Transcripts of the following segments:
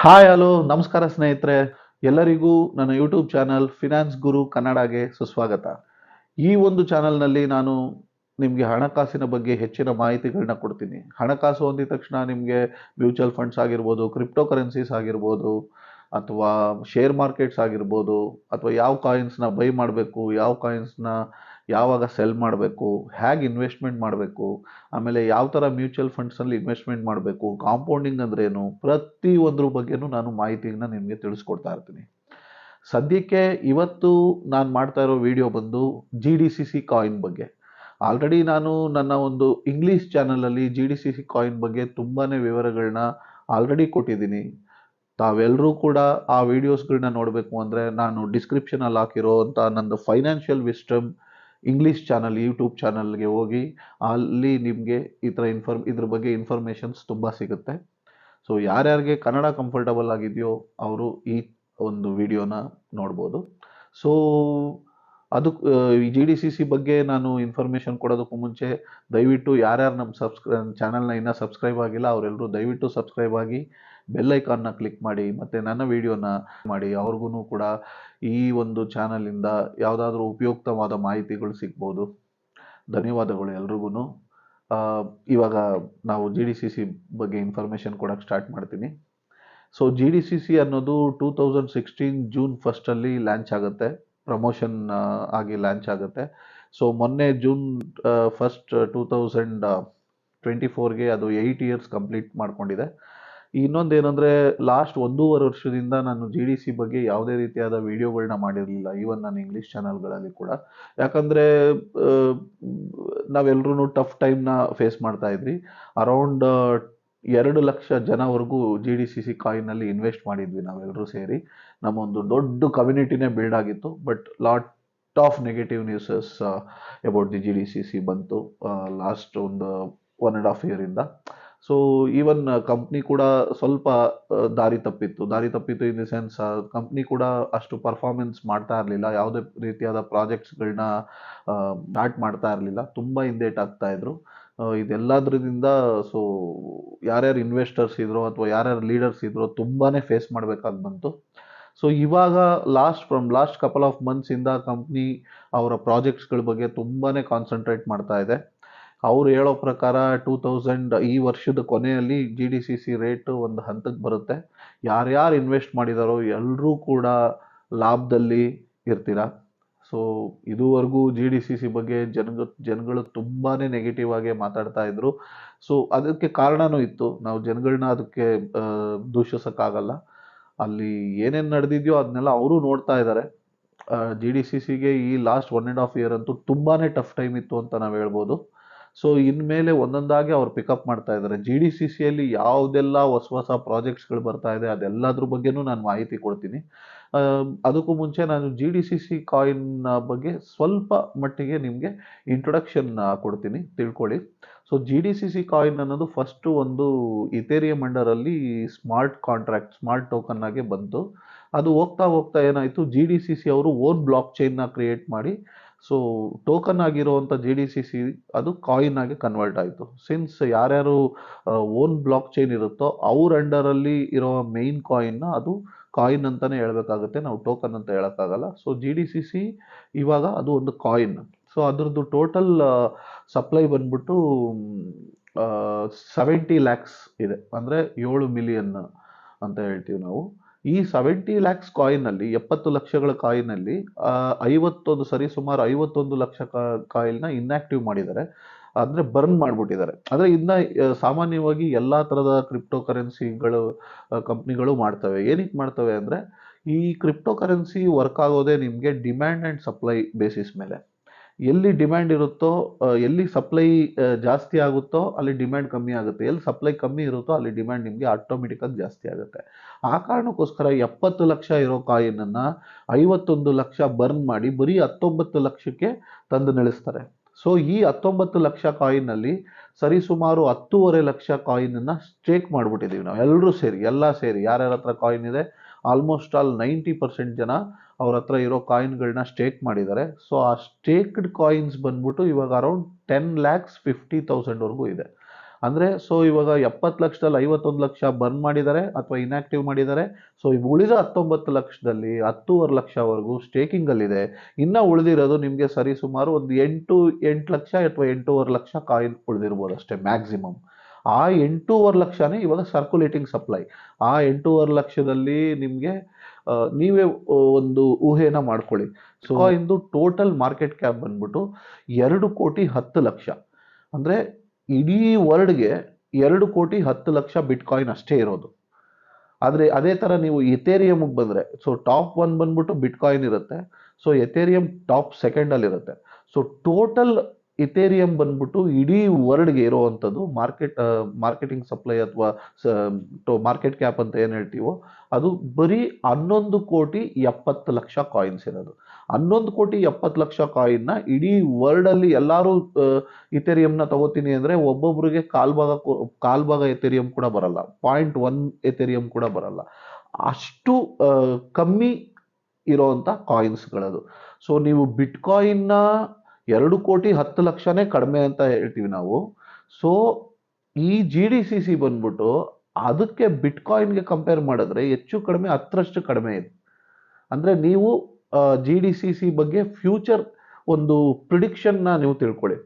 Hi hello ನಮಸ್ಕಾರ ಸ್ನೇಹಿತರೆ. ಎಲ್ಲರಿಗೂ ನನ್ನ ಯೂಟ್ಯೂಬ್ ಚಾನಲ್ ಫಿನಾನ್ಸ್ ಗುರು ಕನ್ನಡಗೆ ಸುಸ್ವಾಗತ. ಈ ಒಂದು ಚಾನಲ್ನಲ್ಲಿ ನಾನು ನಿಮಗೆ ಹಣಕಾಸಿನ ಬಗ್ಗೆ ಹೆಚ್ಚಿನ ಮಾಹಿತಿಗಳನ್ನ ಕೊಡ್ತೀನಿ. ಹಣಕಾಸು ಹೊಂದಿದ ತಕ್ಷಣ ನಿಮಗೆ ಮ್ಯೂಚುವಲ್ ಫಂಡ್ಸ್ ಆಗಿರ್ಬೋದು ಕ್ರಿಪ್ಟೋ ಕರೆನ್ಸೀಸ್ ಆಗಿರ್ಬೋದು, ಅಥವಾ ಶೇರ್ ಮಾರ್ಕೆಟ್ಸ್ ಆಗಿರ್ಬೋದು, ಅಥವಾ ಯಾವ ಕಾಯಿನ್ಸ್ನ ಬೈ ಮಾಡಬೇಕು, ಯಾವ ಕಾಯಿನ್ಸ್ನ ಯಾವಾಗ ಸೆಲ್ ಮಾಡಬೇಕು, ಹೇಗೆ ಇನ್ವೆಸ್ಟ್ಮೆಂಟ್ ಮಾಡಬೇಕು, ಆಮೇಲೆ ಯಾವ ಥರ ಮ್ಯೂಚುವಲ್ ಫಂಡ್ಸಲ್ಲಿ ಇನ್ವೆಸ್ಟ್ಮೆಂಟ್ ಮಾಡಬೇಕು ಕಾಂಪೌಂಡಿಂಗ್ ಅಂದ್ರೇನು ಪ್ರತಿ ಪ್ರತಿಯೊಂದ್ರ ಬಗ್ಗೆನೂ ನಾನು ಮಾಹಿತಿಯನ್ನು ನಿಮಗೆ ತಿಳಿಸ್ಕೊಡ್ತಾ ಇರ್ತೀನಿ. ಸದ್ಯಕ್ಕೆ ಇವತ್ತು ನಾನು ಮಾಡ್ತಾ ಇರೋ ವಿಡಿಯೋ ಬಂದು G D C C coin ಬಗ್ಗೆ. ಆಲ್ರೆಡಿ ನಾನು ನನ್ನ ಒಂದು ಇಂಗ್ಲೀಷ್ ಚಾನಲಲ್ಲಿ G D C C coin ಬಗ್ಗೆ ತುಂಬಾ ವಿವರಗಳನ್ನ ಆಲ್ರೆಡಿ ಕೊಟ್ಟಿದ್ದೀನಿ. ತಾವೆಲ್ಲರೂ ಕೂಡ ಆ ವಿಡಿಯೋಸ್ಗಳನ್ನ ನೋಡಬೇಕು ಅಂದರೆ ನಾನು ಡಿಸ್ಕ್ರಿಪ್ಷನಲ್ಲಿ ಹಾಕಿರೋ ಅಂತ ನನ್ನದು financial wisdom English channel YouTube ಚಾನಲ್ಗೆ ಹೋಗಿ ಅಲ್ಲಿ ನಿಮಗೆ ಈ ಥರ ಇನ್ಫಾರ್ಮ್ ಇದ್ರ ಬಗ್ಗೆ ಇನ್ಫಾರ್ಮೇಷನ್ಸ್ ತುಂಬ ಸಿಗುತ್ತೆ. ಸೊ ಯಾರ್ಯಾರಿಗೆ ಕನ್ನಡ ಕಂಫರ್ಟಬಲ್ ಆಗಿದೆಯೋ ಅವರು ಈ ಒಂದು ವಿಡಿಯೋನ ನೋಡ್ಬೋದು. ಸೊ ಅದು ಜಿ ಡಿ ಸಿ ಸಿ ಬಗ್ಗೆ ನಾನು ಇನ್ಫಾರ್ಮೇಷನ್ ಕೊಡೋದಕ್ಕೂ ಮುಂಚೆ ದಯವಿಟ್ಟು ಯಾರ್ಯಾರು ನಮ್ಮ ಸಬ್ಸ್ಕ್ರೈ ಚಾನಲ್ನ ಇನ್ನೂ ಸಬ್ಸ್ಕ್ರೈಬ್ ಆಗಿಲ್ಲ ಅವರೆಲ್ಲರೂ ದಯವಿಟ್ಟು ಸಬ್ಸ್ಕ್ರೈಬ್ ಆಗಿ ಬೆಲ್ ಐಕಾನ್ನ ಕ್ಲಿಕ್ ಮಾಡಿ, ಮತ್ತು ನನ್ನ ವಿಡಿಯೋನ ಮಾಡಿ ಅವ್ರಿಗೂ ಕೂಡ ಈ ಒಂದು ಚಾನಲಿಂದ ಯಾವುದಾದ್ರೂ ಉಪಯುಕ್ತವಾದ ಮಾಹಿತಿಗಳು ಸಿಗ್ಬೋದು. ಧನ್ಯವಾದಗಳು ಎಲ್ರಿಗೂ ಇವಾಗ ನಾವು ಜಿ ಡಿ ಸಿ ಸಿ ಬಗ್ಗೆ ಇನ್ಫಾರ್ಮೇಷನ್ ಕೊಡೋಕ್ಕೆ ಸ್ಟಾರ್ಟ್ ಮಾಡ್ತೀನಿ. So G D C C ಅನ್ನೋದು ಟೂ ತೌಸಂಡ್ ಸಿಕ್ಸ್ಟೀನ್ ಜೂನ್ ಫಸ್ಟಲ್ಲಿ ಲಾಂಚ್ ಆಗುತ್ತೆ. ಪ್ರಮೋಷನ್ ಆಗಿ ಲಾಂಚ್ ಆಗುತ್ತೆ. ಸೊ ಮೊನ್ನೆ June first two thousand twenty ಫೋರ್ಗೆ ಅದು ಏಯ್ಟ್ ಇಯರ್ಸ್ ಕಂಪ್ಲೀಟ್ ಮಾಡ್ಕೊಂಡಿದೆ. ಇನ್ನೊಂದು ಏನಂದರೆ ಲಾಸ್ಟ್ ಒಂದೂವರೆ ವರ್ಷದಿಂದ ನಾನು ಜಿ ಡಿ ಸಿ ಬಗ್ಗೆ ಯಾವುದೇ ರೀತಿಯಾದ ವಿಡಿಯೋಗಳನ್ನ ಮಾಡಿರಲಿಲ್ಲ. ಈವನ್ ನಾನು ಇಂಗ್ಲೀಷ್ ಚಾನಲ್ಗಳಲ್ಲಿ ಕೂಡ. ಯಾಕಂದರೆ ನಾವೆಲ್ಲರೂ ಟಫ್ ಟೈಮ್ನ ಫೇಸ್ ಮಾಡ್ತಾ ಇದ್ವಿ. ಅರೌಂಡ್ ಎರಡು ಲಕ್ಷ ಜನವರೆಗೂ ಜಿ ಡಿ ಸಿ ಸಿ ಕಾಯಿನಲ್ಲಿ ಇನ್ವೆಸ್ಟ್ ಮಾಡಿದ್ವಿ ನಾವೆಲ್ಲರೂ ಸೇರಿ. ನಮ್ಮ ಒಂದು ದೊಡ್ಡ ಕಮ್ಯುನಿಟಿನೇ ಬಿಲ್ಡ್ ಆಗಿತ್ತು. But lot of negative newses about the G D C C ಬಂತು ಲಾಸ್ಟ್ ಒಂದು ಒನ್ ಆ್ಯಂಡ್ ಹಾಫ್ ಇಯರಿಂದ ಸೊ ಈವನ್ ಕಂಪ್ನಿ ಕೂಡ ಸ್ವಲ್ಪ ದಾರಿ ತಪ್ಪಿತ್ತು. ದಾರಿ ತಪ್ಪಿತ್ತು ಇನ್ ದಿ ಸೆನ್ಸ್ ಕಂಪ್ನಿ ಕೂಡ ಅಷ್ಟು ಪರ್ಫಾರ್ಮೆನ್ಸ್ ಮಾಡ್ತಾ ಇರಲಿಲ್ಲ. ಯಾವುದೇ ರೀತಿಯಾದ ಪ್ರಾಜೆಕ್ಟ್ಸ್ಗಳನ್ನ ಸ್ಟಾರ್ಟ್ ಮಾಡ್ತಾ ಇರಲಿಲ್ಲ. ತುಂಬ ಹಿಂದೇಟ್ ಆಗ್ತಾ ಇದ್ರು. ಇದೆಲ್ಲದ್ರಿಂದ ಸೊ ಯಾರ್ಯಾರು ಇನ್ವೆಸ್ಟರ್ಸ್ ಇದ್ರು ಅಥವಾ ಯಾರ್ಯಾರು ಲೀಡರ್ಸ್ ಇದ್ರು ತುಂಬಾ ಫೇಸ್ ಮಾಡಬೇಕಾಗಿ ಬಂತು. ಸೊ ಇವಾಗ last from last couple of ಮಂತ್ಸಿಂದ company ಅವರ ಪ್ರಾಜೆಕ್ಟ್ಸ್ಗಳ ಬಗ್ಗೆ ತುಂಬಾ ಕಾನ್ಸಂಟ್ರೇಟ್ ಮಾಡ್ತಾ ಇದೆ. ಅವ್ರು ಹೇಳೋ ಪ್ರಕಾರ ಟೂ ತೌಸಂಡ್ ಈ ವರ್ಷದ ಕೊನೆಯಲ್ಲಿ G D C C rate ಒಂದು ಹಂತಕ್ಕೆ ಬರುತ್ತೆ. ಯಾರ್ಯಾರು ಇನ್ವೆಸ್ಟ್ ಮಾಡಿದಾರೋ ಎಲ್ಲರೂ ಕೂಡ ಲಾಭದಲ್ಲಿ ಇರ್ತೀರಾ? ಸೊ ಇದುವರೆಗೂ ಜಿ ಡಿ ಸಿ ಸಿ ಬಗ್ಗೆ ಜನ ಜನಗಳು ತುಂಬಾ ನೆಗೆಟಿವ್ ಆಗಿ ಮಾತಾಡ್ತಾ ಇದ್ರು. ಸೊ ಅದಕ್ಕೆ ಕಾರಣನೂ ಇತ್ತು. ನಾವು ಜನಗಳನ್ನ ಅದಕ್ಕೆ ದೂಷಿಸೋಕ್ಕಾಗಲ್ಲ. ಅಲ್ಲಿ ಏನೇನು ನಡೆದಿದೆಯೋ ಅದನ್ನೆಲ್ಲ ಅವರು ನೋಡ್ತಾ ಇದ್ದಾರೆ ಜಿ ಡಿ ಸಿ ಸಿಗೆ ಈ last one and half year ಅಂತೂ ತುಂಬಾ ಟಫ್ ಟೈಮ್ ಇತ್ತು ಅಂತ ನಾವು ಹೇಳ್ಬೋದು. ಸೊ ಇನ್ಮೇಲೆ ಒಂದೊಂದಾಗಿ ಅವ್ರು ಪಿಕಪ್ ಮಾಡ್ತಾ ಇದ್ದಾರೆ. ಜಿ ಡಿ ಸಿ ಸಿಯಲ್ಲಿ ಯಾವುದೆಲ್ಲ ಹೊಸ ಹೊಸ ಪ್ರಾಜೆಕ್ಟ್ಸ್ಗಳು ಬರ್ತಾ ಇದೆ ಅದೆಲ್ಲದ್ರ ಬಗ್ಗೆನೂ ನಾನು ಮಾಹಿತಿ ಕೊಡ್ತೀನಿ. ಅದಕ್ಕೂ ಮುಂಚೆ ನಾನು G D C C coin ಬಗ್ಗೆ ಸ್ವಲ್ಪ ಮಟ್ಟಿಗೆ ನಿಮಗೆ ಇಂಟ್ರೊಡಕ್ಷನ್ ಕೊಡ್ತೀನಿ. ತಿಳ್ಕೊಳ್ಳಿ. So G D C C coin ಅನ್ನೋದು ಫಸ್ಟು ಒಂದು ಇಥೇರಿಯಂ ಅಂಡರಲ್ಲಿ ಸ್ಮಾರ್ಟ್ ಕಾಂಟ್ರಾಕ್ಟ್ ಸ್ಮಾರ್ಟ್ ಟೋಕನ್ ಆಗಿ ಬಂತು. ಅದು ಹೋಗ್ತಾ ಹೋಗ್ತಾ ಏನಾಯಿತು ಜಿ ಡಿ ಸಿ ಸಿ ಅವರು ಓನ್ ಬ್ಲಾಕ್ ಚೈನ್ನ ಕ್ರಿಯೇಟ್ ಮಾಡಿ ಸೊ ಟೋಕನ್ ಆಗಿರುವಂಥ ಜಿ ಡಿ ಸಿ ಸಿ ಅದು ಕಾಯಿನ್ ಆಗಿ ಕನ್ವರ್ಟ್ ಆಯಿತು. ಸಿನ್ಸ್ ಯಾರ್ಯಾರು ಓನ್ ಬ್ಲಾಕ್ ಚೈನ್ ಇರುತ್ತೋ ಅವ್ರ ಅಂಡರಲ್ಲಿ ಇರೋ ಮೇಯ್ನ್ ಕಾಯಿನ್ನ ಅದು ಕಾಯಿನ್ ಅಂತಲೇ ಹೇಳಬೇಕಾಗುತ್ತೆ. ನಾವು ಟೋಕನ್ ಅಂತ ಹೇಳೋಕ್ಕಾಗಲ್ಲ. So G D C C ಇವಾಗ ಅದು ಒಂದು ಕಾಯಿನ್ ಸೊ ಅದರದ್ದು ಟೋಟಲ್ ಸಪ್ಲೈ ಬಂದ್ಬಿಟ್ಟು ಸೆವೆಂಟಿ ಲ್ಯಾಕ್ಸ್ ಇದೆ. ಅಂದರೆ ಏಳು ಮಿಲಿಯನ್ ಅಂತ ಹೇಳ್ತೀವಿ ನಾವು. ಈ ಸೆವೆಂಟಿ ಲ್ಯಾಕ್ಸ್ ಕಾಯಿನಲ್ಲಿ ಎಪ್ಪತ್ತು ಲಕ್ಷಗಳ ಕಾಯಿನಲ್ಲಿ ಐವತ್ತೊಂದು, ಸರಿ ಸುಮಾರು ಐವತ್ತೊಂದು ಲಕ್ಷ ಕಾಯಿಲ್ನ ಇನ್ಆಕ್ಟಿವ್ ಮಾಡಿದ್ದಾರೆ. ಅಂದರೆ ಬರ್ನ್ ಮಾಡಿಬಿಟ್ಟಿದ್ದಾರೆ. ಅಂದರೆ ಇನ್ನು ಸಾಮಾನ್ಯವಾಗಿ ಎಲ್ಲ ಥರದ ಕ್ರಿಪ್ಟೋ ಕರೆನ್ಸಿಗಳು ಕಂಪ್ನಿಗಳು ಮಾಡ್ತವೆ. ಏನಕ್ಕೆ ಮಾಡ್ತವೆ ಅಂದರೆ, ಈ ಕ್ರಿಪ್ಟೋ ಕರೆನ್ಸಿ ವರ್ಕ್ ಆಗೋದೇ ನಿಮಗೆ ಡಿಮ್ಯಾಂಡ್ ಆ್ಯಂಡ್ ಸಪ್ಲೈ ಬೇಸಿಸ್ ಮೇಲೆ. ಎಲ್ಲಿ ಡಿಮ್ಯಾಂಡ್ ಇರುತ್ತೋ ಎಲ್ಲಿ ಸಪ್ಲೈ ಜಾಸ್ತಿ ಆಗುತ್ತೋ ಅಲ್ಲಿ ಡಿಮ್ಯಾಂಡ್ ಕಮ್ಮಿ ಆಗುತ್ತೆ. ಎಲ್ಲಿ ಸಪ್ಲೈ ಕಮ್ಮಿ ಇರುತ್ತೋ ಅಲ್ಲಿ ಡಿಮ್ಯಾಂಡ್ ನಿಮಗೆ ಆಟೋಮೆಟಿಕ್ಕಾಗಿ ಜಾಸ್ತಿ ಆಗುತ್ತೆ. ಆ ಕಾರಣಕ್ಕೋಸ್ಕರ ಎಪ್ಪತ್ತು ಲಕ್ಷ ಇರೋ ಕಾಯಿನನ್ನು ಐವತ್ತೊಂದು ಲಕ್ಷ ಬರ್ನ್ ಮಾಡಿ ಬರೀ ಹತ್ತೊಂಬತ್ತು ಲಕ್ಷಕ್ಕೆ ತಂದು ನಿಲ್ಲಿಸ್ತಾರೆ ಸೊ ಈ ಹತ್ತೊಂಬತ್ತು ಲಕ್ಷ ಕಾಯಿನಲ್ಲಿ ಸರಿಸುಮಾರು ಹತ್ತೂವರೆ ಲಕ್ಷ ಕಾಯಿನನ್ನು ಸ್ಟೇಕ್ ಮಾಡಿಬಿಟ್ಟಿದ್ದೀವಿ ನಾವು. ಎಲ್ಲರೂ ಸೇರಿ, ಎಲ್ಲ ಸೇರಿ, ಯಾರ್ಯಾರ ಹತ್ರ ಕಾಯಿನ್ ಇದೆ ಆಲ್ಮೋಸ್ಟ್ ಆಲ್ ನೈಂಟಿ ಪರ್ಸೆಂಟ್ ಜನ ಅವ್ರ ಹತ್ರ ಇರೋ ಕಾಯಿನ್ಗಳನ್ನ ಸ್ಟೇಕ್ ಮಾಡಿದ್ದಾರೆ. ಸೊ ಆ ಸ್ಟೇಕ್ಡ್ ಕಾಯಿನ್ಸ್ ಬಂದ್ಬಿಟ್ಟು ಇವಾಗ ಅರೌಂಡ್ ಟೆನ್ ಲ್ಯಾಕ್ಸ್ ಫಿಫ್ಟಿ ತೌಸಂಡ್ವರೆಗೂ ಇದೆ. ಅಂದರೆ ಸೊ ಇವಾಗ ಎಪ್ಪತ್ತು ಲಕ್ಷದಲ್ಲಿ ಐವತ್ತೊಂದು ಲಕ್ಷ ಬರ್ನ್ ಮಾಡಿದ್ದಾರೆ ಅಥವಾ ಇನ್ಆಕ್ಟಿವ್ ಮಾಡಿದ್ದಾರೆ. ಸೊ ಇವು ಉಳಿದ ಹತ್ತೊಂಬತ್ತು ಲಕ್ಷದಲ್ಲಿ ಹತ್ತೂವರೆ ಲಕ್ಷವರೆಗೂ ಸ್ಟೇಕಿಂಗಲ್ಲಿದೆ ಇನ್ನು ಉಳಿದಿರೋದು ನಿಮಗೆ ಸರಿ ಸುಮಾರು ಒಂದು ಎಂಟು ಎಂಟು ಲಕ್ಷ ಅಥವಾ ಎಂಟೂವರೆ ಲಕ್ಷ ಕಾಯಿನ್ ಉಳಿದಿರ್ಬೋದು ಅಷ್ಟೇ ಮ್ಯಾಕ್ಸಿಮಮ್ ಆ ಎಂಟೂವರೆ ಲಕ್ಷನೇ ಇವಾಗ ಸರ್ಕ್ಯುಲೇಟಿಂಗ್ ಸಪ್ಲೈ ಆ ಎಂಟೂವರೆ ಲಕ್ಷದಲ್ಲಿ ನಿಮಗೆ ನೀವೇ ಒಂದು ಊಹೆಯನ್ನು ಮಾಡ್ಕೊಳ್ಳಿ. ಸೊ ಇಂದು ಟೋಟಲ್ ಮಾರ್ಕೆಟ್ ಕ್ಯಾಪ್ ಬಂದ್ಬಿಟ್ಟು ಎರಡು ಕೋಟಿ ಹತ್ತು ಲಕ್ಷ. ಅಂದರೆ ಇಡೀ ವರ್ಲ್ಡ್ಗೆ ಎರಡು ಕೋಟಿ ಹತ್ತು ಲಕ್ಷ ಬಿಟ್ಕಾಯಿನ್ ಅಷ್ಟೇ ಇರೋದು. ಆದರೆ ಅದೇ ಥರ ನೀವು ಎಥೇರಿಯಮ್ಗೆ ಬಂದರೆ ಸೊ ಟಾಪ್ ಒನ್ ಬಂದ್ಬಿಟ್ಟು ಬಿಟ್ಕಾಯಿನ್ ಇರುತ್ತೆ. ಸೊ ಎಥೇರಿಯಮ್ ಟಾಪ್ ಸೆಕೆಂಡಲ್ಲಿರುತ್ತೆ ಸೊ ಟೋಟಲ್ ಇಥೇರಿಯಂ ಬಂದ್ಬಿಟ್ಟು ಇಡೀ ವರ್ಲ್ಡ್ಗೆ ಇರೋವಂಥದ್ದು ಮಾರ್ಕೆಟ್ ಮಾರ್ಕೆಟಿಂಗ್ ಸಪ್ಲೈ ಅಥವಾ ಮಾರ್ಕೆಟ್ ಕ್ಯಾಪ್ ಅಂತ ಏನು ಹೇಳ್ತೀವೋ, ಅದು ಬರೀ ಹನ್ನೊಂದು ಕೋಟಿ ಎಪ್ಪತ್ತು ಲಕ್ಷ ಕಾಯಿನ್ಸ್ ಇರೋದು. ಹನ್ನೊಂದು ಕೋಟಿ ಎಪ್ಪತ್ತು ಲಕ್ಷ ಕಾಯಿನ್ನ ಇಡೀ ವರ್ಲ್ಡಲ್ಲಿ ಎಲ್ಲರೂ ಇಥೇರಿಯಂನ ತಗೋತೀನಿ ಅಂದರೆ ಒಬ್ಬೊಬ್ರಿಗೆ ಕಾಲ್ಭಾಗ ಕಾಲ್ಭಾಗ ಎಥೇರಿಯಂ ಕೂಡ ಬರಲ್ಲ. ಪಾಯಿಂಟ್ ಒನ್ ಎಥೇರಿಯಂ ಕೂಡ ಬರಲ್ಲ. ಅಷ್ಟು ಕಮ್ಮಿ ಇರೋವಂಥ ಕಾಯಿನ್ಸ್ಗಳದು ಸೊ ನೀವು ಬಿಟ್ಕಾಯಿನ್ನ ಎರಡು ಕೋಟಿ ಹತ್ತು ಲಕ್ಷನೇ ಕಡಿಮೆ ಅಂತ ಹೇಳ್ತೀವಿ ನಾವು. ಸೊ ಈ ಜಿ ಡಿ ಸಿ ಸಿ ಬಂದ್ಬಿಟ್ಟು ಅದಕ್ಕೆ ಬಿಟ್ಕಾಯಿನ್ಗೆ ಕಂಪೇರ್ ಮಾಡಿದ್ರೆ ಹೆಚ್ಚು ಕಡಿಮೆ ಹತ್ತರಷ್ಟು ಕಡಿಮೆ ಇದೆ. ಅಂದರೆ ನೀವು ಜಿ ಡಿ ಸಿ ಸಿ ಬಗ್ಗೆ ಫ್ಯೂಚರ್ ಒಂದು ಪ್ರಿಡಿಕ್ಷನ್ನ ನೀವು ತಿಳ್ಕೊಳ್ಳಿ.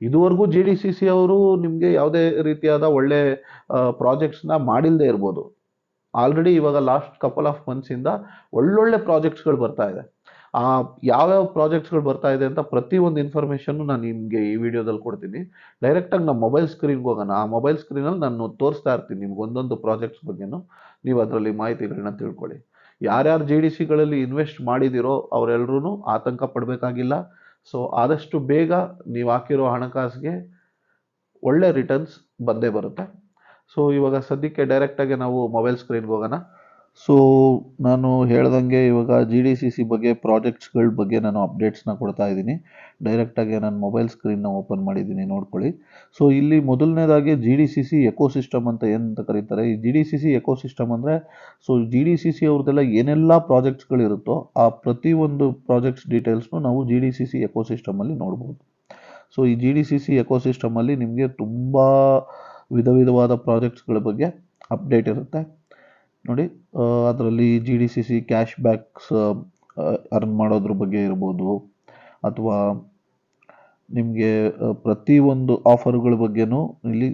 ಇದುವರೆಗೂ ಜಿ ಡಿ ಸಿ ಸಿ ಅವರು ನಿಮಗೆ ಯಾವುದೇ ರೀತಿಯಾದ ಒಳ್ಳೆ ಪ್ರಾಜೆಕ್ಟ್ಸ್ನ ಮಾಡಿಲ್ಲದೆ ಇರ್ಬೋದು. ಆಲ್ರೆಡಿ ಇವಾಗ ಲಾಸ್ಟ್ ಕಪಲ್ ಆಫ್ ಮಂತ್ಸಿಂದ ಒಳ್ಳೊಳ್ಳೆ ಪ್ರಾಜೆಕ್ಟ್ಸ್ಗಳು ಬರ್ತಾ ಇದೆ. ಆ ಯಾವ್ಯಾವ ಪ್ರಾಜೆಕ್ಟ್ಸ್ಗಳು ಬರ್ತಾ ಇದೆ ಅಂತ ಪ್ರತಿ ಒಂದು ಇನ್ಫಾರ್ಮೇಷನ್ನು ನಾನು ನಿಮಗೆ ಈ ವಿಡಿಯೋದಲ್ಲಿ ಕೊಡ್ತೀನಿ. ಡೈರೆಕ್ಟಾಗಿ ನಮ್ಮ ಮೊಬೈಲ್ ಸ್ಕ್ರೀನ್ಗೆ ಹೋಗೋಣ. ಆ ಮೊಬೈಲ್ ಸ್ಕ್ರೀನಲ್ಲಿ ನಾನು ತೋರಿಸ್ತಾ ಇರ್ತೀನಿ ನಿಮ್ಗೆ ಒಂದೊಂದು ಪ್ರಾಜೆಕ್ಟ್ಸ್ ಬಗ್ಗೆನೂ. ನೀವು ಅದರಲ್ಲಿ ಮಾಹಿತಿಗಳನ್ನ ತಿಳ್ಕೊಳ್ಳಿ. ಯಾರ್ಯಾರು ಜಿ ಡಿ ಸಿಗಳಲ್ಲಿ ಇನ್ವೆಸ್ಟ್ ಮಾಡಿದಿರೋ ಅವರೆಲ್ಲರೂ ಆತಂಕ ಪಡಬೇಕಾಗಿಲ್ಲ. ಸೊ ಆದಷ್ಟು ಬೇಗ ನೀವು ಹಾಕಿರೋ ಹಣಕಾಸಿಗೆ ಒಳ್ಳೆ ರಿಟರ್ನ್ಸ್ ಬಂದೇ ಬರುತ್ತೆ. ಸೊ ಇವಾಗ ಸದ್ಯಕ್ಕೆ ಡೈರೆಕ್ಟಾಗಿ ನಾವು ಮೊಬೈಲ್ ಸ್ಕ್ರೀನ್ಗೆ ಹೋಗೋಣ. ಸೊ ನಾನು ಹೇಳ್ದಂಗೆ ಇವಾಗ ಜಿ ಡಿ ಸಿ ಸಿ ಬಗ್ಗೆ ಪ್ರಾಜೆಕ್ಟ್ಸ್ಗಳ ಬಗ್ಗೆ ನಾನು ಅಪ್ಡೇಟ್ಸ್ನ ಕೊಡ್ತಾ ಇದ್ದೀನಿ. ಡೈರೆಕ್ಟಾಗಿ ನಾನು ಮೊಬೈಲ್ ಸ್ಕ್ರೀನ್ನ ಓಪನ್ ಮಾಡಿದ್ದೀನಿ, ನೋಡ್ಕೊಳ್ಳಿ. ಸೊ ಇಲ್ಲಿ ಮೊದಲನೇದಾಗಿ G D C C ecosystem ಅಂತ ಏನಂತ ಕರೀತಾರೆ? ಈ G D C C ecosystem ಅಂದರೆ so G D C C ಅವ್ರದ್ದೆಲ್ಲ ಏನೆಲ್ಲ ಪ್ರಾಜೆಕ್ಟ್ಸ್ಗಳಿರುತ್ತೋ ಆ ಪ್ರತಿಯೊಂದು ಪ್ರಾಜೆಕ್ಟ್ಸ್ ಡೀಟೇಲ್ಸ್ನು ನಾವು ಜಿ ಡಿ ಸಿ ಸಿ ಎಕೋಸಿಸ್ಟಮಲ್ಲಿ ನೋಡ್ಬೋದು. ಸೊ ಈ ಜಿ ಡಿ ಸಿ ಸಿ ಎಕೋಸಿಸ್ಟಮಲ್ಲಿ ನಿಮಗೆ ತುಂಬ ವಿಧ ವಿಧವಾದ ಪ್ರಾಜೆಕ್ಟ್ಸ್ಗಳ ಬಗ್ಗೆ ಅಪ್ಡೇಟ್ ಇರುತ್ತೆ. ನೋಡಿ ಅದರಲ್ಲಿ G D C C cash backs earn ಮಾಡೋದ್ರ ಬಗ್ಗೆ ಇರ್ಬೋದು. ಅಥವಾ ನಿಮಗೆ ಪ್ರತಿಯೊಂದು ಆಫರ್ಗಳ ಬಗ್ಗೆನೂ ಇಲ್ಲಿ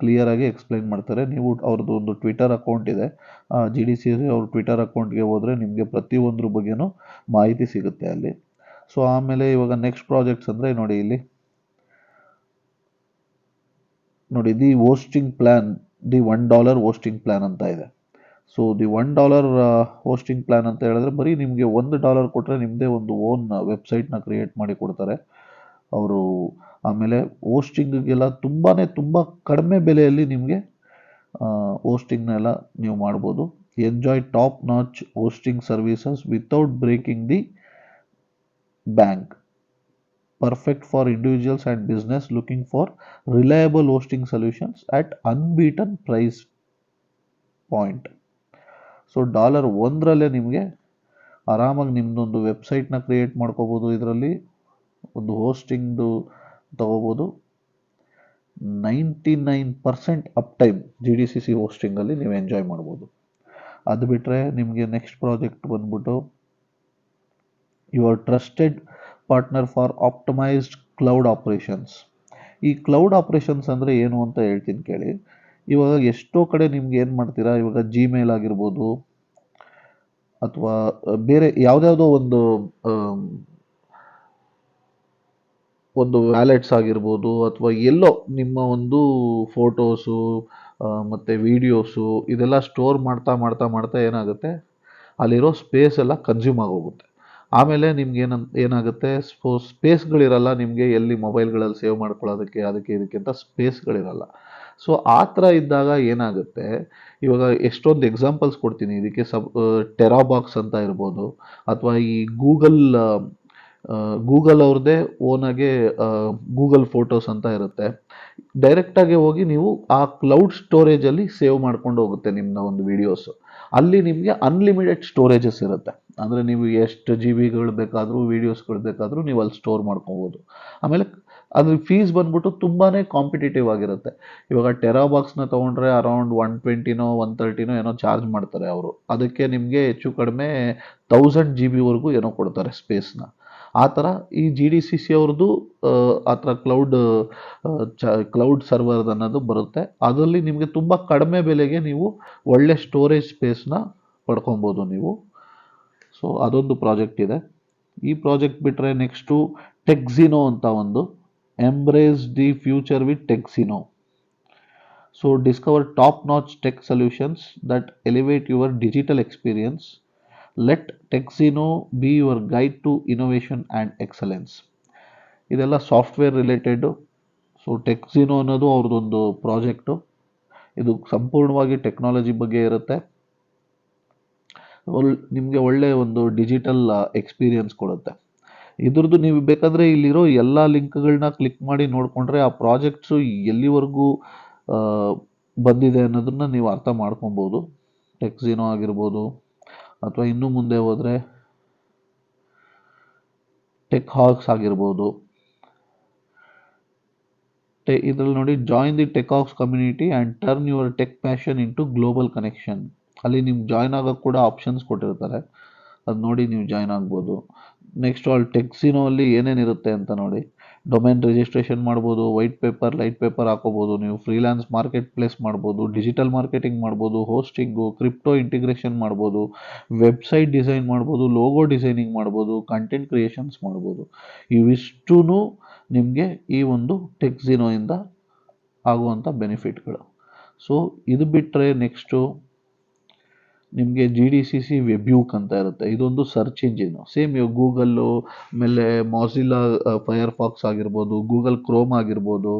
ಕ್ಲಿಯರಾಗಿ ಎಕ್ಸ್ಪ್ಲೈನ್ ಮಾಡ್ತಾರೆ. ನೀವು ಅವ್ರದ್ದು ಒಂದು ಟ್ವಿಟರ್ ಅಕೌಂಟ್ ಇದೆ. ಜಿ ಡಿ ಸಿ ಅವ್ರ ಟ್ವಿಟರ್ ಅಕೌಂಟ್ಗೆ ಹೋದರೆ ನಿಮಗೆ ಪ್ರತಿಯೊಂದ್ರ ಬಗ್ಗೆನೂ ಮಾಹಿತಿ ಸಿಗುತ್ತೆ ಅಲ್ಲಿ. ಸೊ ಆಮೇಲೆ ಇವಾಗ ನೆಕ್ಸ್ಟ್ ಪ್ರಾಜೆಕ್ಟ್ಸ್ ಅಂದರೆ ನೋಡಿ ಇಲ್ಲಿ. ನೋಡಿ the hosting plan the one dollar hosting plan ಅಂತ ಇದೆ. So the one dollar hosting plan ಅಂತ ಹೇಳಿದ್ರೆ ಬರೀ ನಿಮಗೆ ಒಂದು ಡಾಲರ್ ಕೊಟ್ಟರೆ ನಿಮ್ಮದೇ ಒಂದು ಓನ್ ವೆಬ್ಸೈಟ್ನ ಕ್ರಿಯೇಟ್ ಮಾಡಿ ಕೊಡ್ತಾರೆ. ಅವರು ಆಮೇಲೆ ಹೋಸ್ಟಿಂಗಿಗೆಲ್ಲ ತುಂಬಾ ತುಂಬ ಕಡಿಮೆ ಬೆಲೆಯಲ್ಲಿ ನಿಮಗೆ ಹೋಸ್ಟಿಂಗ್ನೆಲ್ಲ ನೀವು ಮಾಡ್ಬೋದು. Enjoy top notch hosting services without breaking the bank perfect for individuals and business looking for reliable hosting solutions at unbeaten price point. So dollar ಒಂದರಲ್ಲೇ ನಿಮಗೆ ಆರಾಮಾಗಿ ನಿಮ್ಮದೊಂದು ವೆಬ್ಸೈಟ್ನ ಕ್ರಿಯೇಟ್ ಮಾಡ್ಕೋಬೋದು. ಇದರಲ್ಲಿ ಒಂದು ಹೋಸ್ಟಿಂಗ್ದು ತಗೋಬೋದು. Ninety nine percent uptime G D C C ಹೋಸ್ಟಿಂಗಲ್ಲಿ ನೀವು enjoy ಮಾಡ್ಬೋದು. ಅದು ಬಿಟ್ಟರೆ ನಿಮಗೆ ನೆಕ್ಸ್ಟ್ ಪ್ರಾಜೆಕ್ಟ್ ಬಂದ್ಬಿಟ್ಟು your trusted partner for optimised cloud operations ಈ ಕ್ಲೌಡ್ ಆಪ್ರೇಷನ್ಸ್ ಅಂದರೆ ಏನು ಅಂತ ಹೇಳ್ತೀನಿ ಕೇಳಿ. ಇವಾಗ ಎಷ್ಟೋ ಕಡೆ ನಿಮ್ಗೆ ಏನು ಮಾಡ್ತೀರಾ? ಇವಾಗ ಜಿಮೇಲ್ ಆಗಿರ್ಬೋದು ಅಥವಾ ಬೇರೆ ಯಾವುದ್ಯಾವುದೋ ಒಂದು ಒಂದು ವ್ಯಾಲೆಟ್ಸ್ ಆಗಿರ್ಬೋದು ಅಥವಾ ಎಲ್ಲೋ ನಿಮ್ಮ ಒಂದು ಫೋಟೋಸು ಮತ್ತು ವೀಡಿಯೋಸು ಇದೆಲ್ಲ ಸ್ಟೋರ್ ಮಾಡ್ತಾ ಮಾಡ್ತಾ ಮಾಡ್ತಾ ಏನಾಗುತ್ತೆ? ಅಲ್ಲಿರೋ ಸ್ಪೇಸ್ ಎಲ್ಲ ಕನ್ಸ್ಯೂಮ್ ಆಗೋಗುತ್ತೆ. ಆಮೇಲೆ ನಿಮ್ಗೆ ಏನಂತ ಏನಾಗುತ್ತೆ? ಸ್ಪೋ ಸ್ಪೇಸ್ಗಳಿರಲ್ಲ ನಿಮಗೆ ಎಲ್ಲಿ ಮೊಬೈಲ್ಗಳಲ್ಲಿ ಸೇವ್ ಮಾಡ್ಕೊಳ್ಳೋದಕ್ಕೆ, ಅದಕ್ಕೆ, ಇದಕ್ಕೆ ಅಂತ ಸ್ಪೇಸ್ಗಳಿರಲ್ಲ ಸೊ ಆ ಥರ ಇದ್ದಾಗ ಏನಾಗುತ್ತೆ? ಇವಾಗ ಎಷ್ಟೊಂದು ಎಕ್ಸಾಂಪಲ್ಸ್ ಕೊಡ್ತೀನಿ. ಇದಕ್ಕೆ ಸಬ್ ಟೆರಾಬಾಕ್ಸ್ ಅಂತ ಇರ್ಬೋದು, ಅಥವಾ ಈ ಗೂಗಲ್ ಗೂಗಲ್ ಅವ್ರದ್ದೇ ಓನಾಗೆ ಗೂಗಲ್ ಫೋಟೋಸ್ ಅಂತ ಇರುತ್ತೆ. ಡೈರೆಕ್ಟಾಗಿ ಹೋಗಿ ನೀವು ಆ ಕ್ಲೌಡ್ ಸ್ಟೋರೇಜಲ್ಲಿ ಸೇವ್ ಮಾಡ್ಕೊಂಡು ಹೋಗುತ್ತೆ ನಿಮ್ಮ ಒಂದು ವೀಡಿಯೋಸು ಅಲ್ಲಿ ನಿಮಗೆ ಅನ್ಲಿಮಿಟೆಡ್ ಸ್ಟೋರೇಜಸ್ ಇರುತ್ತೆ. ಅಂದರೆ ನೀವು ಎಷ್ಟು ಜಿ ಬಿಗಳು ಬೇಕಾದರೂ ವೀಡಿಯೋಸ್ಗಳು ಬೇಕಾದರೂ ನೀವು ಅಲ್ಲಿ ಸ್ಟೋರ್ ಮಾಡ್ಕೊಬೋದು. ಆಮೇಲೆ ಅದ್ರ ಫೀಸ್ ಬಂದ್ಬಿಟ್ಟು ತುಂಬಾ ಕಾಂಪಿಟೇಟಿವ್ ಆಗಿರುತ್ತೆ. ಇವಾಗ ಟೆರಾಬಾಕ್ಸ್ನ ತೊಗೊಂಡ್ರೆ ಅರೌಂಡ್ ಒನ್ ಟ್ವೆಂಟಿನೋ ಒನ್ ತರ್ಟಿನೋ ಏನೋ ಚಾರ್ಜ್ ಮಾಡ್ತಾರೆ ಅವರು. ಅದಕ್ಕೆ ನಿಮಗೆ ಹೆಚ್ಚು ಕಡಿಮೆ ತೌಸಂಡ್ ಜಿ ಬಿವರೆಗೂ ಏನೋ ಕೊಡ್ತಾರೆ ಸ್ಪೇಸ್ನ ಆ ಥರ ಈ ಜಿ ಡಿ ಸಿ ಸಿ ಅವ್ರದ್ದು, ಆ ಥರ ಕ್ಲೌಡ್ ಚ ಕ್ಲೌಡ್ ಸರ್ವರ್ ಅನ್ನೋದು ಬರುತ್ತೆ. ಅದರಲ್ಲಿ ನಿಮಗೆ ತುಂಬ ಕಡಿಮೆ ಬೆಲೆಗೆ ನೀವು ಒಳ್ಳೆ ಸ್ಟೋರೇಜ್ ಸ್ಪೇಸ್ನ ಪಡ್ಕೊಬೋದು ನೀವು. ಸೊ ಅದೊಂದು ಪ್ರಾಜೆಕ್ಟ್ ಇದೆ. ಈ ಪ್ರಾಜೆಕ್ಟ್ ಬಿಟ್ಟರೆ ನೆಕ್ಸ್ಟು ಟೆಕ್ಸಿನೋ ಅಂತ ಒಂದು embrace the future with Texino so discover top notch tech solutions that elevate your digital experience let Texino be your guide to innovation and excellence ಇದೆಲ್ಲ software related so Texino ಅನ್ನೋದು ಅವ್ರದ್ದೊಂದು project ಇದು ಸಂಪೂರ್ಣವಾಗಿ technology ಬಗ್ಗೆ ಇರುತ್ತೆ. ನಿಮಗೆ ಒಳ್ಳೆಯ ಒಂದು ಡಿಜಿಟಲ್ ಎಕ್ಸ್ಪೀರಿಯನ್ಸ್ ಕೊಡುತ್ತೆ. ಇದ್ರದ್ದು ನೀವು ಬೇಕಾದರೆ ಇಲ್ಲಿರೋ ಎಲ್ಲ ಲಿಂಕ್ಗಳನ್ನ ಕ್ಲಿಕ್ ಮಾಡಿ ನೋಡಿಕೊಂಡ್ರೆ ಆ ಪ್ರಾಜೆಕ್ಟ್ಸು ಎಲ್ಲಿವರೆಗೂ ಬಂದಿದೆ ಅನ್ನೋದನ್ನ ನೀವು ಅರ್ಥ ಮಾಡ್ಕೊಬೋದು. ಟೆಕ್ಸಿನೋ ಆಗಿರ್ಬೋದು, ಅಥವಾ ಇನ್ನೂ ಮುಂದೆ ಹೋದರೆ ಟೆಕ್ ಹಾಕ್ಸ್ ಆಗಿರ್ಬೋದು. ಟೆ, ಇದ್ರಲ್ಲಿ ನೋಡಿ join the tech hawks community and turn your tech passion into global connection ಅಲ್ಲಿ ನಿಮ್ಗೆ ಜಾಯ್ನ್ ಆಗೋಕ್ಕೆ ಕೂಡ ಆಪ್ಷನ್ಸ್ ಕೊಟ್ಟಿರ್ತಾರೆ. ಅದು ನೋಡಿ ನೀವು ಜಾಯ್ನ್ ಆಗ್ಬೋದು. ನೆಕ್ಸ್ಟ್ ಅಲ್ಲಿ ಟೆಕ್ಸಿನೋ ಅಲ್ಲಿ ಏನೇನಿರುತ್ತೆ ಅಂತ ನೋಡಿ. ಡೊಮೇನ್ ರಿಜಿಸ್ಟ್ರೇಷನ್ ಮಾಡ್ಬೋದು ವೈಟ್ ಪೇಪರ್ ಲೈಟ್ ಪೇಪರ್ ಹಾಕೋಬೋದು, ನೀವು ಫ್ರೀಲ್ಯಾನ್ಸ್ ಮಾರ್ಕೆಟ್ ಪ್ಲೇಸ್ ಮಾಡ್ಬೋದು ಡಿಜಿಟಲ್ ಮಾರ್ಕೆಟಿಂಗ್ ಮಾಡ್ಬೋದು ಹೋಸ್ಟಿಂಗು ಕ್ರಿಪ್ಟೋ ಇಂಟಿಗ್ರೇಷನ್ ಮಾಡ್ಬೋದು ವೆಬ್ಸೈಟ್ ಡಿಸೈನ್ ಮಾಡ್ಬೋದು ಲೋಗೋ ಡಿಸೈನಿಂಗ್ ಮಾಡ್ಬೋದು ಕಂಟೆಂಟ್ ಕ್ರಿಯೇಷನ್ಸ್ ಮಾಡ್ಬೋದು. ಇವಿಷ್ಟೂ ನಿಮಗೆ ಈ ಒಂದು ಟೆಕ್ಸಿನೋಯಿಂದ ಆಗುವಂಥ ಬೆನಿಫಿಟ್ಗಳು ಸೊ ಇದು ಬಿಟ್ಟರೆ ನೆಕ್ಸ್ಟು ನಿಮಗೆ G D C C Webuk ಅಂತ ಇರುತ್ತೆ. ಇದೊಂದು ಸರ್ಚ್ ಇಂಜಿನು ಸೇಮ್ ಇವಾಗ ಗೂಗಲ್ಲು ಆಮೇಲೆ ಮಾಝಿಲ್ಲಾ ಫೈರ್ ಫಾಕ್ಸ್ ಆಗಿರ್ಬೋದು ಗೂಗಲ್ ಕ್ರೋಮ್ ಆಗಿರ್ಬೋದು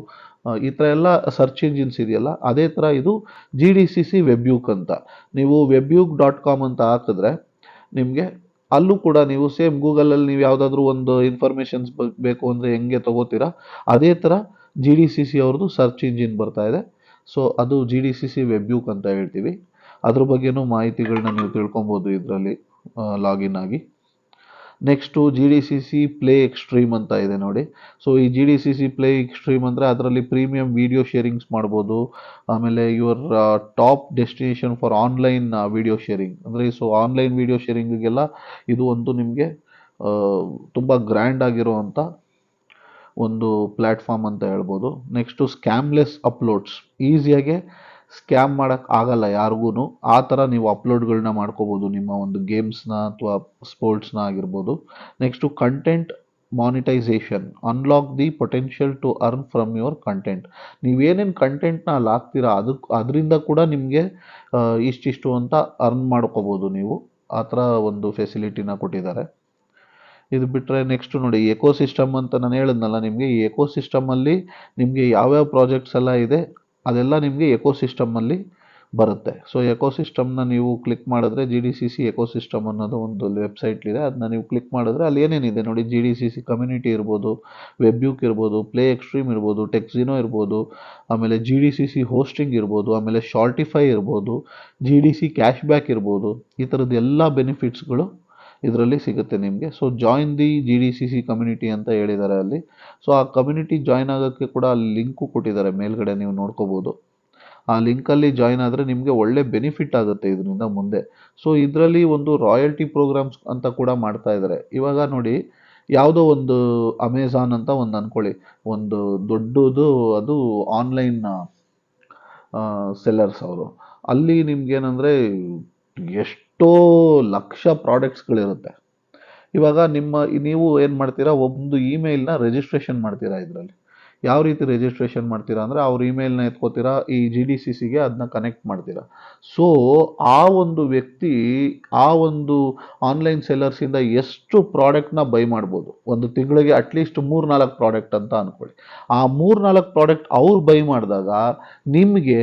ಈ ಥರ ಎಲ್ಲ ಸರ್ಚ್ ಇಂಜಿನ್ಸ್ ಇದೆಯಲ್ಲ, ಅದೇ ಥರ ಇದು G D C C Webuk ಅಂತ. ನೀವು ವೆಬ್ಯೂಕ್ ಡಾಟ್ ಕಾಮ್ ಅಂತ ಹಾಕಿದ್ರೆ ನಿಮಗೆ ಅಲ್ಲೂ ಕೂಡ ನೀವು ಸೇಮ್ ಗೂಗಲಲ್ಲಿ ನೀವು ಯಾವುದಾದ್ರೂ ಒಂದು ಇನ್ಫಾರ್ಮೇಷನ್ಸ್ ಬೇಕು ಅಂದರೆ ಹೆಂಗೆ ತೊಗೋತೀರಾ, ಅದೇ ಥರ ಜಿ ಡಿ ಸಿ ಸಿ ಅವ್ರದ್ದು ಸರ್ಚ್ ಇಂಜಿನ್ ಬರ್ತಾ ಇದೆ. ಸೊ ಅದು G D C C Webuk ಅಂತ ಹೇಳ್ತೀವಿ. ಅದ್ರ ಬಗ್ಗೆನೂ ಮಾಹಿತಿಗಳನ್ನ ನೀವು ತಿಳ್ಕೊಬೋದು ಇದರಲ್ಲಿ ಲಾಗಿನ್ ಆಗಿ. Next G D C C play extreme ಅಂತ ಇದೆ ನೋಡಿ. ಸೊ ಈ G D C C play extreme ಅಂದರೆ ಅದರಲ್ಲಿ ಪ್ರೀಮಿಯಂ ವಿಡಿಯೋ ಶೇರಿಂಗ್ಸ್ ಮಾಡ್ಬೋದು. ಆಮೇಲೆ your top destination for online video sharing ಅಂದರೆ ಸೊ ಆನ್ಲೈನ್ ವಿಡಿಯೋ ಶೇರಿಂಗಿಗೆಲ್ಲ ಇದು ಒಂದು ನಿಮಗೆ ತುಂಬ ಗ್ರ್ಯಾಂಡ್ ಆಗಿರುವಂಥ ಒಂದು ಪ್ಲ್ಯಾಟ್ಫಾರ್ಮ್ ಅಂತ ಹೇಳ್ಬೋದು. ನೆಕ್ಸ್ಟು ಸ್ಕ್ಯಾಮ್ಲೆಸ್ ಅಪ್ಲೋಡ್ಸ್ ಈಸಿಯಾಗೆ ಸ್ಕ್ಯಾಮ್ ಮಾಡೋಕ್ಕೆ ಆಗಲ್ಲ ಯಾರಿಗೂ ಆ ಥರ ನೀವು ಅಪ್ಲೋಡ್ಗಳನ್ನ ಮಾಡ್ಕೋಬೋದು, ನಿಮ್ಮ ಒಂದು ಗೇಮ್ಸ್ನ ಅಥವಾ ಸ್ಪೋರ್ಟ್ಸ್ನ ಆಗಿರ್ಬೋದು. Next content monetisation, unlock the potential to earn from your content. ನೀವೇನೇನು ಕಂಟೆಂಟ್ನ ಅಲ್ಲಿ ಹಾಕ್ತೀರಾ ಅದಕ್ಕೆ ಅದರಿಂದ ಕೂಡ ನಿಮಗೆ ಇಷ್ಟಿಷ್ಟು ಅಂತ ಅರ್ನ್ ಮಾಡ್ಕೋಬೋದು ನೀವು. ಆ ಥರ ಒಂದು ಫೆಸಿಲಿಟಿನ ಕೊಟ್ಟಿದ್ದಾರೆ. ಇದು ಬಿಟ್ಟರೆ ನೆಕ್ಸ್ಟ್ ನೋಡಿ, ಎಕೋ ಸಿಸ್ಟಮ್ ಅಂತ ನಾನು ಹೇಳಿದ್ನಲ್ಲ, ನಿಮಗೆ ಈ ಎಕೋ ಸಿಸ್ಟಮಲ್ಲಿ ನಿಮಗೆ ಯಾವ್ಯಾವ ಪ್ರಾಜೆಕ್ಟ್ಸ್ ಎಲ್ಲ ಇದೆ ಅದೆಲ್ಲ ನಿಮಗೆ ಎಕೋಸಿಸ್ಟಮಲ್ಲಿ ಬರುತ್ತೆ. ಸೊ ಎಕೋಸಿಸ್ಟಮ್ನ ನೀವು ಕ್ಲಿಕ್ ಮಾಡಿದ್ರೆ G D C C ecosystem ಅನ್ನೋದು ಒಂದು ವೆಬ್ಸೈಟ್ ಇದೆ. ಅದನ್ನ ನೀವು ಕ್ಲಿಕ್ ಮಾಡಿದ್ರೆ ಅಲ್ಲಿ ಏನೇನಿದೆ ನೋಡಿ? G D C C community ಇರ್ಬೋದು ವೆಬ್ಯೂಕ್ ಇರ್ಬೋದು ಪ್ಲೇ ಎಕ್ಸ್ಟ್ರೀಮ್ ಇರ್ಬೋದು ಟೆಕ್ಸಿನೋ ಇರ್ಬೋದು, ಆಮೇಲೆ G D C C hosting ಇರ್ಬೋದು, ಆಮೇಲೆ ಶಾರ್ಟಿಫೈ ಇರ್ಬೋದು G D C cash back ಇರ್ಬೋದು, ಈ ಥರದ್ದು ಎಲ್ಲ ಬೆನಿಫಿಟ್ಸ್ಗಳು ಇದರಲ್ಲಿ ಸಿಗುತ್ತೆ ನಿಮಗೆ. So join the G D C C community ಅಂತ ಹೇಳಿದ್ದಾರೆ ಅಲ್ಲಿ. ಸೊ ಆ ಕಮ್ಯುನಿಟಿ ಜಾಯ್ನ್ ಆಗೋಕ್ಕೆ ಕೂಡ ಅಲ್ಲಿ ಲಿಂಕು ಕೊಟ್ಟಿದ್ದಾರೆ. ಮೇಲ್ಗಡೆ ನೀವು ನೋಡ್ಕೋಬೋದು. ಆ ಲಿಂಕಲ್ಲಿ ಜಾಯ್ನ್ ಆದರೆ ನಿಮಗೆ ಒಳ್ಳೆ ಬೆನಿಫಿಟ್ ಆಗುತ್ತೆ ಇದರಿಂದ ಮುಂದೆ. ಸೊ ಇದರಲ್ಲಿ ಒಂದು ರಾಯಲ್ಟಿ ಪ್ರೋಗ್ರಾಮ್ಸ್ ಅಂತ ಕೂಡ ಮಾಡ್ತಾ ಇದ್ದಾರೆ. ಇವಾಗ ನೋಡಿ, ಯಾವುದೋ ಒಂದು ಅಮೆಝಾನ್ ಅಂತ ಒಂದು ಅಂದ್ಕೊಳ್ಳಿ ಒಂದು ದೊಡ್ಡದು ಅದು ಆನ್ಲೈನ್ ಸೆಲ್ಲರ್ಸ್ ಅವರು. ಅಲ್ಲಿ ನಿಮ್ಗೇನಂದರೆ ಎಷ್ಟೋ ಲಕ್ಷ ಪ್ರಾಡಕ್ಟ್ಸ್ಗಳಿರುತ್ತೆ. ಇವಾಗ ನಿಮ್ಮ, ನೀವು ಏನು ಮಾಡ್ತೀರಾ, ಒಂದು ಇಮೇಲ್ನ ರಿಜಿಸ್ಟ್ರೇಷನ್ ಮಾಡ್ತೀರಾ ಇದರಲ್ಲಿ. ಯಾವ ರೀತಿ ರಿಜಿಸ್ಟ್ರೇಷನ್ ಮಾಡ್ತೀರಾ ಅಂದರೆ ಅವ್ರ ಇಮೇಲ್ನ ಎತ್ಕೋತೀರಾ, ಈ ಜಿ ಡಿ ಸಿ ಸಿಗೆ ಅದನ್ನ ಕನೆಕ್ಟ್ ಮಾಡ್ತೀರಾ. ಸೊ ಆ ಒಂದು ವ್ಯಕ್ತಿ, ಆ ಒಂದು ಆನ್ಲೈನ್ ಸೆಲ್ಲರ್ಸಿಂದ ಎಷ್ಟು ಪ್ರಾಡಕ್ಟ್ನ ಬೈ ಮಾಡ್ಬೋದು? ಒಂದು ತಿಂಗಳಿಗೆ ಅಟ್ಲೀಸ್ಟ್ ಮೂರು ನಾಲ್ಕು ಪ್ರಾಡಕ್ಟ್ ಅಂತ ಅಂದ್ಕೊಳ್ಳಿ ಆ ಮೂರು ನಾಲ್ಕು ಪ್ರಾಡಕ್ಟ್ ಅವ್ರು ಬೈ ಮಾಡಿದಾಗ ನಿಮಗೆ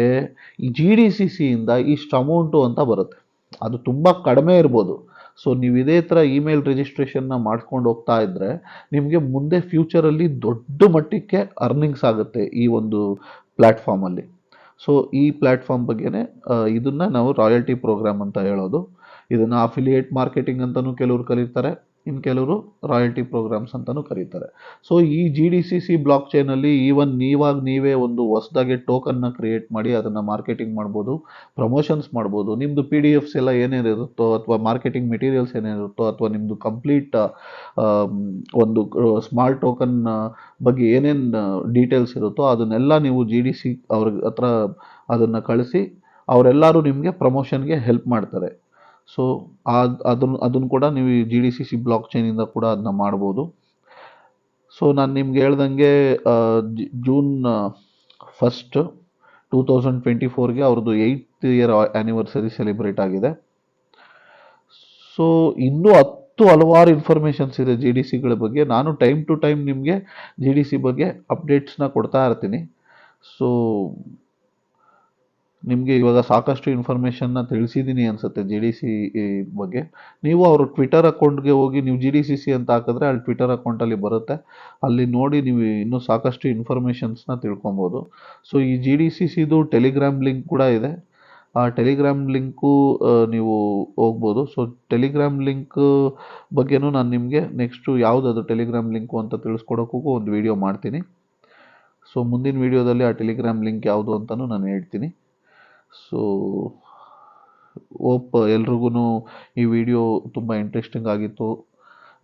ಜಿ ಡಿ ಸಿ ಸಿಯಿಂದ ಇಷ್ಟು ಅಮೌಂಟು ಅಂತ ಬರುತ್ತೆ. ಅದು ತುಂಬ ಕಡಿಮೆ ಇರ್ಬೋದು. ಸೊ ನೀವು ಇದೇ ಥರ ಇಮೇಲ್ ರಿಜಿಸ್ಟ್ರೇಷನ್ನ ಮಾಡ್ಕೊಂಡು ಹೋಗ್ತಾ ಇದ್ದರೆ ನಿಮಗೆ ಮುಂದೆ ಫ್ಯೂಚರಲ್ಲಿ ದೊಡ್ಡ ಮಟ್ಟಕ್ಕೆ ಅರ್ನಿಂಗ್ಸ್ ಆಗುತ್ತೆ ಈ ಒಂದು ಪ್ಲ್ಯಾಟ್ಫಾರ್ಮಲ್ಲಿ ಸೊ ಈ ಪ್ಲ್ಯಾಟ್ಫಾರ್ಮ್ ಬಗ್ಗೆನೇ ಇದನ್ನು ನಾವು ರಾಯಲ್ಟಿ ಪ್ರೋಗ್ರಾಮ್ ಅಂತ ಹೇಳೋದು. ಇದನ್ನು ಅಫಿಲಿಯೇಟ್ ಮಾರ್ಕೆಟಿಂಗ್ ಅಂತಲೂ ಕೆಲವರು ಕರೀತಾರೆ ಇನ್ನು ಕೆಲವರು ರಾಯಲ್ಟಿ ಪ್ರೋಗ್ರಾಮ್ಸ್ ಅಂತಲೂ ಕರೀತಾರೆ. ಸೊ ಈ G D C C block ಚೈನಲ್ಲಿ even ನೀವಾಗ ನೀವೇ ಒಂದು ಹೊಸ್ದಾಗಿ ಟೋಕನ್ನ ಕ್ರಿಯೇಟ್ ಮಾಡಿ ಅದನ್ನು ಮಾರ್ಕೆಟಿಂಗ್ ಮಾಡ್ಬೋದು ಪ್ರಮೋಷನ್ಸ್ ಮಾಡ್ಬೋದು ನಿಮ್ಮದು ಪಿ ಡಿ ಎಫ್ಸ್ ಎಲ್ಲ ಏನೇನು ಇರುತ್ತೋ ಅಥವಾ ಮಾರ್ಕೆಟಿಂಗ್ ಮೆಟೀರಿಯಲ್ಸ್ ಏನೇನಿರುತ್ತೋ ಅಥವಾ ನಿಮ್ಮದು ಕಂಪ್ಲೀಟ್ ಒಂದು ಸ್ಮಾರ್ಟ್ ಟೋಕನ್ ಬಗ್ಗೆ ಏನೇನು ಡೀಟೇಲ್ಸ್ ಇರುತ್ತೋ ಅದನ್ನೆಲ್ಲ ನೀವು ಜಿ ಡಿ ಸಿ ಅವ್ರ ಹತ್ರ ಅದನ್ನು ಕಳಿಸಿ, ಅವರೆಲ್ಲರೂ ನಿಮಗೆ ಪ್ರಮೋಷನ್ಗೆ ಹೆಲ್ಪ್ ಮಾಡ್ತಾರೆ. ಸೊ ಅದು ಅದನ್ನು ಅದನ್ನು ಕೂಡ ನೀವು ಈ G D C C block ಚೈನಿಂದ ಕೂಡ ಅದನ್ನ ಮಾಡ್ಬೋದು. ಸೊ ನಾನು ನಿಮ್ಗೆ ಹೇಳ್ದಂಗೆ June first two thousand twenty ಫೋರ್ಗೆ ಅವ್ರದ್ದು ಏಯ್ತ್ ಇಯರ್ ಆ್ಯನಿವರ್ಸರಿ ಸೆಲೆಬ್ರೇಟ್ ಆಗಿದೆ. ಸೊ ಇನ್ನೂ ಹತ್ತು ಹಲವಾರು ಇನ್ಫಾರ್ಮೇಷನ್ಸ್ ಇದೆ ಜಿ ಡಿ ಸಿಗಳ ಬಗ್ಗೆ. ನಾನು ಟೈಮ್ ಟು ಟೈಮ್ ನಿಮಗೆ ಜಿ ಡಿ ಸಿ ಬಗ್ಗೆ ಅಪ್ಡೇಟ್ಸ್ನ ಕೊಡ್ತಾ ಇರ್ತೀನಿ. ಸೊ ನಿಮಗೆ ಇವಾಗ ಸಾಕಷ್ಟು ಇನ್ಫಾರ್ಮೇಷನ್ನ ತಿಳಿಸಿದ್ದೀನಿ ಅನಿಸುತ್ತೆ ಜಿ ಡಿ ಸಿ ಬಗ್ಗೆ. ನೀವು ಅವರು ಟ್ವಿಟರ್ ಅಕೌಂಟ್ಗೆ ಹೋಗಿ ನೀವು ಜಿ ಡಿ ಸಿ ಸಿ ಅಂತ ಹಾಕಿದ್ರೆ ಅಲ್ಲಿ ಟ್ವಿಟರ್ ಅಕೌಂಟಲ್ಲಿ ಬರುತ್ತೆ. ಅಲ್ಲಿ ನೋಡಿ ನೀವು ಇನ್ನೂ ಸಾಕಷ್ಟು ಇನ್ಫಾರ್ಮೇಷನ್ಸ್ನ ತಿಳ್ಕೊಬೋದು. ಸೊ ಈ ಜಿ ಡಿ ಸಿ ಸಿದು ಟೆಲಿಗ್ರಾಮ್ ಲಿಂಕ್ ಕೂಡ ಇದೆ. ಆ ಟೆಲಿಗ್ರಾಮ್ ಲಿಂಕು ನೀವು ಹೋಗ್ಬೋದು. ಸೊ ಟೆಲಿಗ್ರಾಮ್ ಲಿಂಕ್ ಬಗ್ಗೆನೂ ನಾನು ನಿಮಗೆ ನೆಕ್ಸ್ಟು ಯಾವುದದು ಟೆಲಿಗ್ರಾಮ್ ಲಿಂಕು ಅಂತ ತಿಳಿಸ್ಕೊಡೋಕ್ಕೂ ಒಂದು ವಿಡಿಯೋ ಮಾಡ್ತೀನಿ. ಸೊ ಮುಂದಿನ ವಿಡಿಯೋದಲ್ಲಿ ಆ ಟೆಲಿಗ್ರಾಮ್ ಲಿಂಕ್ ಯಾವುದು ಅಂತಲೂ ನಾನು ಹೇಳ್ತೀನಿ. ಸೊ ಓಪ್ ಎಲ್ರಿಗೂ ಈ ವಿಡಿಯೋ ತುಂಬ ಇಂಟ್ರೆಸ್ಟಿಂಗ್ ಆಗಿತ್ತು.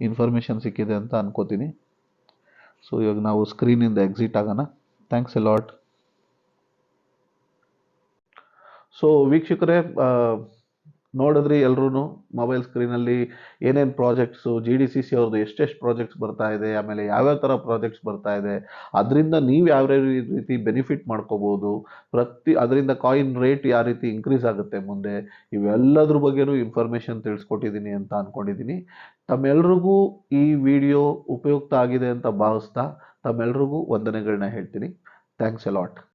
ಇನ್ಫಾರ್ಮೇಷನ್ ಸಿಕ್ಕಿದೆ ಅಂತ ಅನ್ಕೋತೀನಿ. ಸೊ ಇವಾಗ ನಾವು ಸ್ಕ್ರೀನಿಂದ ಎಕ್ಸಿಟ್ ಆಗೋಣ. ಥ್ಯಾಂಕ್ಸ್ ಎ ಲಾಟ್ ಸೊ ವೀಕ್ಷಕರೇ ನೋಡಿದ್ರಿ ಎಲ್ಲರೂ ಮೊಬೈಲ್ ಸ್ಕ್ರೀನಲ್ಲಿ ಏನೇನು projects G D C C ಅವ್ರದ್ದು ಎಷ್ಟೆಷ್ಟು ಪ್ರಾಜೆಕ್ಟ್ಸ್ ಬರ್ತಾ ಇದೆ, ಆಮೇಲೆ ಯಾವ್ಯಾವ ಥರ ಪ್ರಾಜೆಕ್ಟ್ಸ್ ಬರ್ತಾ ಇದೆ, ಅದರಿಂದ ನೀವು ಯಾವ ರೀತಿ ಬೆನಿಫಿಟ್ ಮಾಡ್ಕೋಬೋದು, ಪ್ರತಿ ಅದರಿಂದ ಕಾಯಿನ್ ರೇಟ್ ಯಾವ ರೀತಿ ಇನ್ಕ್ರೀಸ್ ಆಗುತ್ತೆ ಮುಂದೆ, ಇವೆಲ್ಲದ್ರ ಬಗ್ಗೆನೂ ಇನ್ಫಾರ್ಮೇಷನ್ ತಿಳಿಸ್ಕೊಟ್ಟಿದ್ದೀನಿ ಅಂತ ಅಂದ್ಕೊಂಡಿದ್ದೀನಿ ತಮ್ಮೆಲ್ರಿಗೂ ಈ ವಿಡಿಯೋ ಉಪಯುಕ್ತ ಆಗಿದೆ ಅಂತ ಭಾವಿಸ್ತಾ ತಮ್ಮೆಲ್ರಿಗೂ ವಂದನೆಗಳನ್ನ ಹೇಳ್ತೀನಿ. Thanks a lot lot